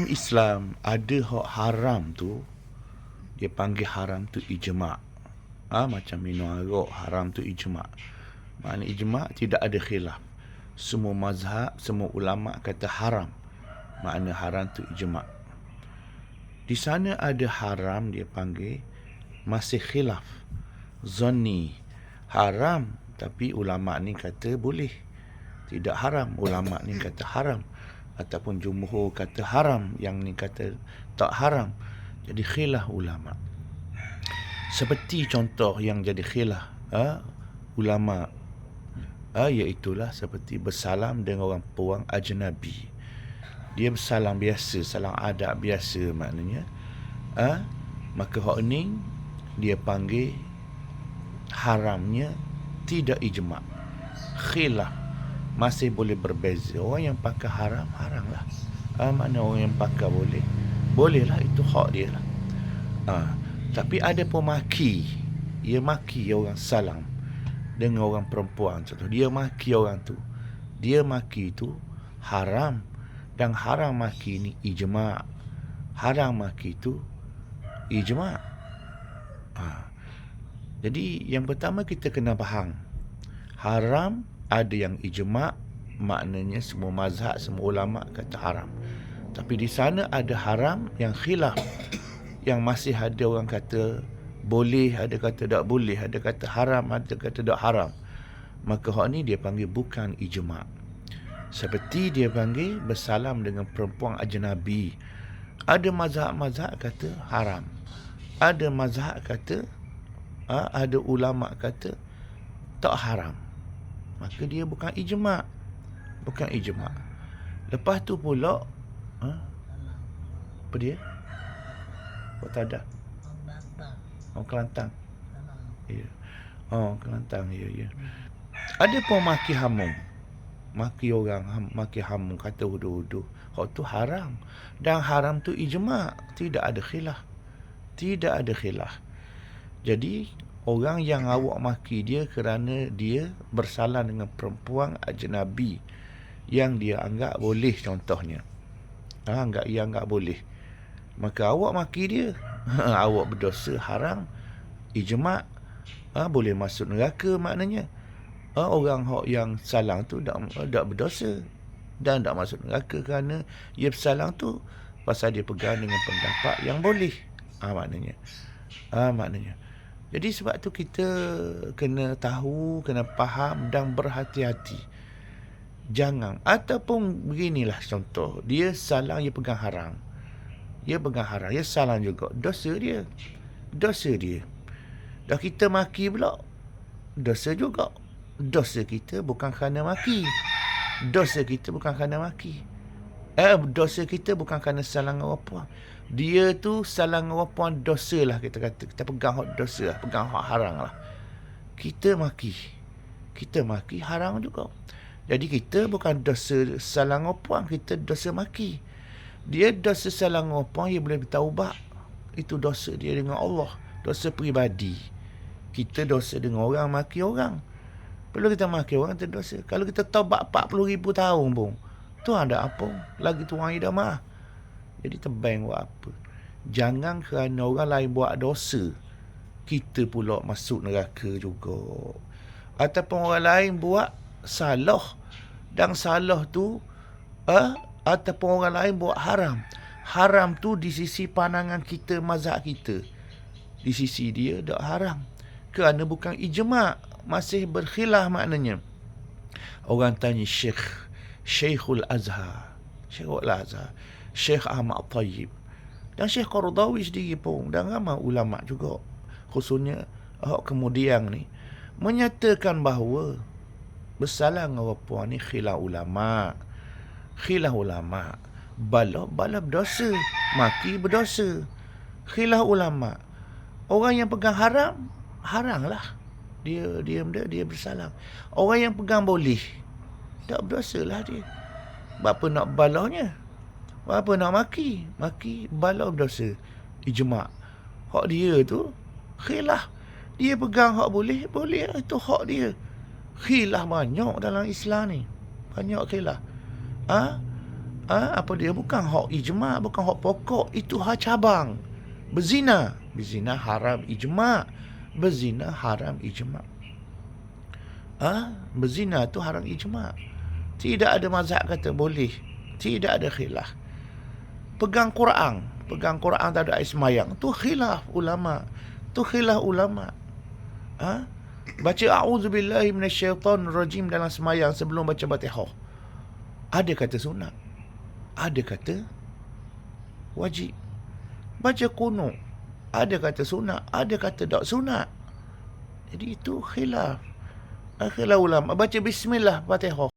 dalam Islam ada hak haram tu dia panggil haram tu ijma' ha, macam minum arak haram tu ijma' makna ijma' tidak ada khilaf. Semua mazhab semua ulama kata haram. Makna haram tu ijma' di sana ada haram dia panggil masih khilaf. Zonni haram. Tapi ulama ni kata boleh. Tidak haram ulama ni kata haram ataupun jumhur kata haram yang ni kata tak haram jadi khilaf ulama. Seperti contoh yang jadi khilaf ha, ulama ha, iaitulah seperti bersalam dengan orang puang ajnabi. Dia bersalam biasa salam adab biasa maknanya ha, maka hak ni dia panggil haramnya tidak ijma' khilaf masih boleh berbeza. Orang yang pakai haram, haram lah. Ha, mana orang yang pakai boleh? Boleh lah, itu hak dia lah. Ha, tapi ada pemaki. Dia maki orang salam dengan orang perempuan. Contoh, dia maki orang tu. Dia maki tu haram. Dan haram maki ni ijma' Haram maki tu ijma' ha. Jadi yang pertama kita kena faham. Haram ada yang ijma' maknanya semua mazhab semua ulama kata haram. Tapi di sana ada haram yang khilaf. Yang masih ada orang kata boleh ada kata tak boleh ada kata haram ada kata tak haram. Maka hak ni dia panggil bukan ijma' seperti dia panggil bersalam dengan perempuan ajnabi. Ada mazhab-mazhab kata haram. Ada mazhab kata ha, ada ulama kata tak haram maka dia bukan ijma' bukan ijma' lepas tu pula ha? apa dia? Buat tak ada Oh Kelantan. Ya. Oh Kelantan Ya ya. Ada pun maki hamum Maki orang Maki hamum Kata hudu-hudu. Hak tu haram. Dan haram tu ijma' Tidak ada khilaf. Tidak ada khilaf. Jadi orang yang awak maki dia kerana dia bersalah dengan perempuan ajnabi yang dia anggap boleh contohnya. Ha, anggap ia anggap boleh. Maka awak maki dia. Awak berdosa haram ijma' ha, boleh masuk neraka maknanya. Ha, orang yang salah tu tak, tak berdosa dan tak masuk neraka kerana ia bersalah tu pasal dia pegang dengan pendapat yang boleh. Ha, maknanya. Ha, maknanya jadi sebab tu kita kena tahu, kena faham dan berhati-hati. Jangan ataupun beginilah contoh, dia salah dia pegang haram. Dia pegang haram, dia salah juga. Dosa dia. Dosa dia. Dah kita maki pula. Dosa juga. Dosa kita bukan kerana maki. Dosa kita bukan kerana maki. Eh, dosa kita bukan kerana salah apa dia tu salah dengan puan dosa lah kita kata. Kita pegang hak dosa lah. Pegang hak haram lah. Kita maki. Kita maki haram juga. Jadi kita bukan dosa salah dengan puan. Kita dosa maki. Dia dosa salah dengan puan. Dia boleh bertaubat. Itu dosa dia dengan Allah. Dosa peribadi. Kita dosa dengan orang maki orang. Perlu kita maki orang kita dosa. Kalau kita taubat 40 ribu tahun pun. Tu ada apa? Lagi tuan idamah. Jadi tebang buat apa? Jangan kerana orang lain buat dosa, kita pula masuk neraka juga. Ataupun orang lain buat salah dan salah tu eh, ataupun orang lain buat haram. Haram tu di sisi pandangan kita, mazhab kita. Di sisi dia tak haram. Kerana bukan ijma' masih berkhilaf maknanya. Orang tanya Syekh, Syekhul Azhar. Syekhul Azhar. Syekh Ahmad Tayyib. Dan Syekh Qardawi sendiri pun dan ramai ulama juga khususnya oh, kemudian ni menyatakan bahawa bersalah dengan puan ni khilaf ulama. Khilaf ulama. Bala bala berdosa. Maki berdosa. Khilaf ulama. Orang yang pegang haram haram lah dia dia dia, dia bersalah. Orang yang pegang boleh tak berdosa lah dia Bapa nak balahnya apa nak maki? Maki bala berdosa. Ijma'. Hak dia tu khilaf. Dia pegang hak boleh, boleh lah. itu hak dia. Khilaf banyak dalam Islam ni. Banyak khilaf. Ha? Ah, apa dia bukan hak ijma, bukan hak pokok, itu hak cabang. Berzina, berzina haram ijma. Berzina haram ijma. Ah, berzina tu haram ijma. Tidak ada mazhab kata boleh. Tidak ada khilaf. Pegang Quran, pegang Quran tak ada air semayang. Tu khilaf ulama. Tu khilaf ulama. Ah, baca a'udzubillahi minasyaitonirrajim dalam semayang sebelum baca Fatihah. Ada kata sunat. Ada kata wajib. Baca kuno. Ada kata sunat, ada kata tak sunat. Jadi itu khilaf. Ah, Khilaf ulama. Baca bismillah Fatihah.